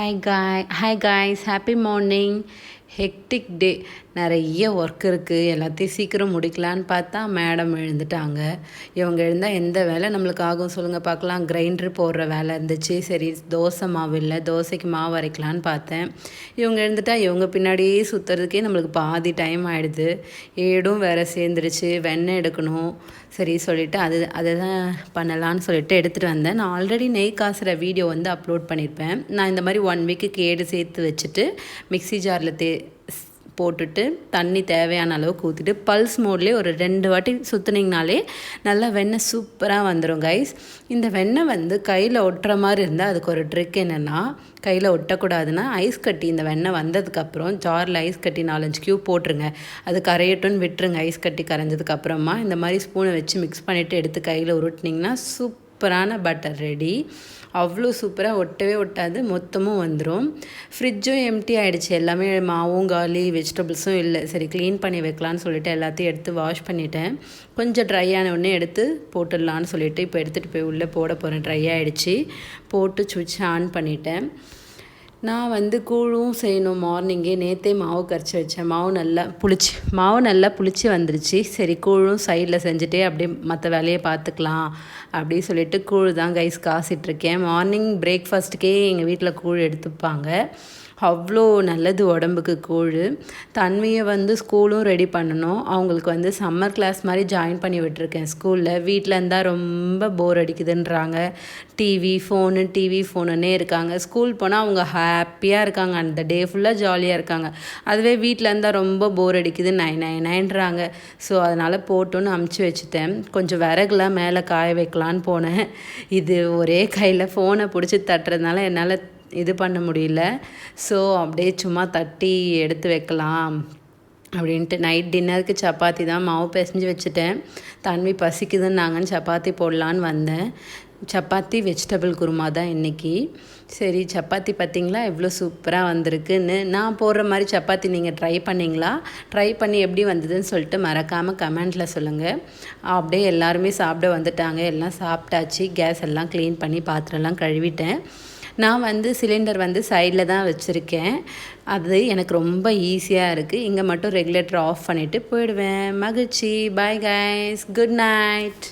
hi guys hi guys. Happy morning. Hectic day நிறைய work இருக்குது எல்லாத்தையும் சீக்கிரம் முடிக்கலான்னு பார்த்தா மேடம் எழுந்துட்டாங்க. இவங்க எழுந்தால் எந்த வேலை நம்மளுக்கு ஆகும் சொல்லுங்கள் பார்க்கலாம். கிரைண்டர் போடுற வேலை இருந்துச்சு. சரி தோசை மாவு இல்லை. தோசைக்கு மாவு அரைக்கலான்னு பார்த்தேன். இவங்க எழுந்துட்டால் இவங்க பின்னாடியே சுற்றுறதுக்கே நம்மளுக்கு பாதி டைம் ஆகிடுது ஏடும் வேறு சேர்ந்துருச்சு. வெண்ணெய் எடுக்கணும். சரி சொல்லிவிட்டு அது அதை தான் பண்ணலான்னு சொல்லிட்டு எடுத்துகிட்டு வந்தேன். நான் ஆல்ரெடி நெய் காசுகிற வீடியோ வந்து அப்லோட் பண்ணியிருப்பேன் நான் இந்த மாதிரி ஒன் வீக்கு ஏடு சேர்த்து வச்சுட்டு மிக்சி ஜாரில் தே போட்டுட்டு தண்ணி தேவையான அளவுக்கு ஊற்றிட்டு பல்ஸ் மோட்லேயே ஒரு ரெண்டு வாட்டி சுற்றுனீங்கனாலே நல்லா வெண்ணெய் சூப்பராக வந்துடும் கைஸ் இந்த வெண்ணெய் வந்து கையில் ஒட்டுற மாதிரி இருந்தால் அதுக்கு ஒரு ட்ரிக் என்னென்னா கையில் ஒட்டக்கூடாதுன்னா ஐஸ் கட்டி இந்த வெண்ணெய் வந்ததுக்கப்புறம் ஜாரில் ஐஸ் கட்டி நாலஞ்சு க்யூ போட்டுருங்க. அது கரையட்டும்னு விட்டுருங்க ஐஸ் கட்டி கரைஞ்சதுக்கப்புறமா. இந்த மாதிரி ஸ்பூனை வச்சு மிக்ஸ் பண்ணிவிட்டு எடுத்து கையில் உருட்டினீங்கன்னா சூப்பரான பட்டர் ரெடி அவ்வளோ சூப்பராக ஒட்டவே ஒட்டாது மொத்தமும் வந்துடும் ஃப்ரிட்ஜும் எம்டி ஆகிடுச்சு எல்லாமே மாவும் காலி வெஜிடபிள்ஸும் இல்லை. சரி க்ளீன் பண்ணி வைக்கலான்னு சொல்லிட்டு எல்லாத்தையும் எடுத்து வாஷ் பண்ணிட்டேன். கொஞ்சம் ட்ரை ஆன உடனே எடுத்து போட்டுடலான்னு சொல்லிட்டு இப்போ எடுத்துகிட்டு போய் உள்ளே போட போகிறேன் ட்ரை ஆகிடுச்சு போட்டு சுவிட்ச் ஆன் பண்ணிட்டேன். நான் வந்து கூழும் செய்யணும் மார்னிங்கே நேற்றே மாவு கரைச்சி வச்சேன். மாவு நல்லா புளிச்சு மாவு நல்லா புளிச்சு வந்துருச்சு. சரி கூழும் சைடில் செஞ்சுட்டே அப்படியே மற்ற வேலையை பார்த்துக்கலாம் அப்படின்னு சொல்லிட்டு கூழ் தான் கைஸ் காசிட்ருக்கேன் மார்னிங் பிரேக்ஃபாஸ்ட்டுக்கே எங்கள் வீட்டில் கூழ் எடுத்துப்பாங்க. அவ்வளோ நல்லது உடம்புக்கு கூழ். தன்மையை வந்து ஸ்கூலும் ரெடி பண்ணணும். அவங்களுக்கு வந்து சம்மர் கிளாஸ் மாதிரி ஜாயின் பண்ணி விட்டுருக்கேன் ஸ்கூலில் வீட்டில் இருந்தால் ரொம்ப போர் அடிக்குதுன்றாங்க. டிவி ஃபோனு டிவி ஃபோனுன்னே இருக்காங்க. ஸ்கூல் போனால் அவங்க ஹாப்பியாக இருக்காங்க. அந்த டே ஃபுல்லாக ஜாலியாக இருக்காங்க. அதுவே வீட்டில் இருந்தால் ரொம்ப போர் அடிக்குது. நைன் நைன் நைன்றாங்க ஸோ அதனால் போட்டோன்னு அமுச்சு வச்சுட்டேன். கொஞ்சம் விறகுலாம் மேலே காய வைக்கலான்னு போனேன். இது ஒரே கையில் ஃபோனை பிடிச்சி தட்டுறதுனால என்னால் இது பண்ண முடியல. ஸோ அப்படியே சும்மா தட்டி எடுத்து வைக்கலாம் அப்படின்ட்டு நைட் டின்னருக்கு சப்பாத்தி தான். மாவு பிசைஞ்சு வச்சுட்டேன். தன்மை பசிக்குதுன்னாங்கன்னு சப்பாத்தி போடலான்னு வந்தேன். சப்பாத்தி வெஜிடபிள் குருமா தான் இன்றைக்கி சரி சப்பாத்தி பார்த்திங்களா எவ்வளோ சூப்பராக வந்திருக்குன்னு. நான் போடுற மாதிரி சப்பாத்தி நீங்கள் ட்ரை பண்ணிங்களா? ட்ரை பண்ணி எப்படி வந்ததுன்னு சொல்லிட்டு மறக்காமல் கமெண்ட்டில் சொல்லுங்கள் அப்படியே எல்லாருமே சாப்பிட வந்துட்டாங்க. எல்லாம் சாப்பிட்டாச்சு. கேஸ் எல்லாம் க்ளீன் பண்ணி பாத்திரம்லாம் கழுவிட்டேன். நான் வந்து சிலிண்டர் வந்து சைடில் தான் வச்சுருக்கேன். அது எனக்கு ரொம்ப ஈஸியாக இருக்குது இங்கே மட்டும் ரெகுலேட்டர் ஆஃப் பண்ணிவிட்டு போயிடுவேன். மகிழ்ச்சி. Bye guys good night